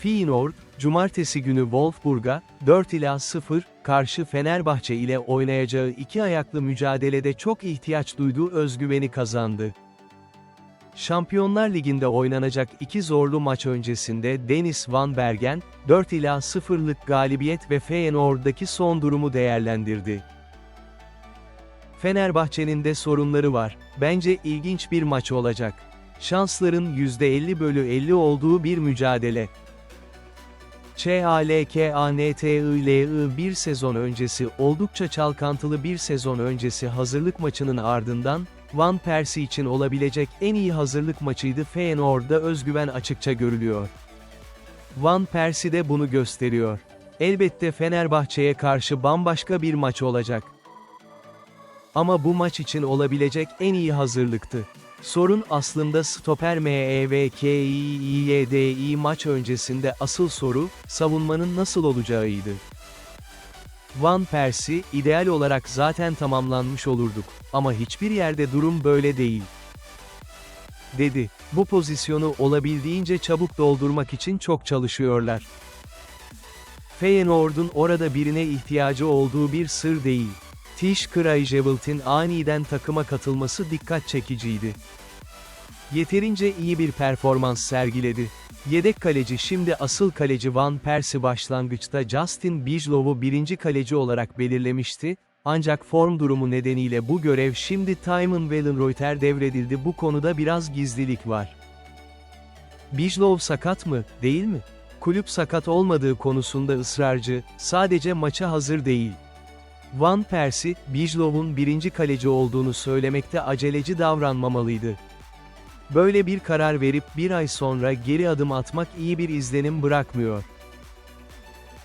Feyenoord, cumartesi günü Wolfsburg'a 4 ila 0 karşı Fenerbahçe ile oynayacağı iki ayaklı mücadelede çok ihtiyaç duyduğu özgüveni kazandı. Şampiyonlar Ligi'nde oynanacak iki zorlu maç öncesinde Dennis Van Bergen, 4 ila 0'lık galibiyet ve Feyenoord'daki son durumu değerlendirdi. Fenerbahçe'nin de sorunları var. Bence ilginç bir maç olacak. Şansların %50 bölü 50 olduğu bir mücadele. ÇALKANTILI bir sezon öncesi oldukça çalkantılı bir sezon öncesi hazırlık maçının ardından, Van Persie için olabilecek en iyi hazırlık maçıydı Feyenoord'da özgüven açıkça görülüyor. Van Persie de bunu gösteriyor. Elbette Fenerbahçe'ye karşı bambaşka bir maç olacak. Ama bu maç için olabilecek en iyi hazırlıktı. Sorun aslında stoper E MEVKİYDİ maç öncesinde asıl soru, savunmanın nasıl olacağıydı. Van Persie, ideal olarak zaten tamamlanmış olurduk. Ama hiçbir yerde durum böyle değil. Dedi. Bu pozisyonu olabildiğince çabuk doldurmak için çok çalışıyorlar. Feyenoord'un orada birine ihtiyacı olduğu bir sır değil. Tish Krajewilt'in aniden takıma katılması dikkat çekiciydi. Yeterince iyi bir performans sergiledi. Yedek kaleci şimdi asıl kaleci Van Persie başlangıçta Justin Bijlow'u birinci kaleci olarak belirlemişti, ancak form durumu nedeniyle bu görev şimdi Timon Wellenreuter devredildi bu konuda biraz gizlilik var. Bijlow sakat mı, değil mi? Kulüp sakat olmadığı konusunda ısrarcı, sadece maça hazır değil. Van Persie, Bijlow'un birinci kaleci olduğunu söylemekte aceleci davranmamalıydı. Böyle bir karar verip bir ay sonra geri adım atmak iyi bir izlenim bırakmıyor.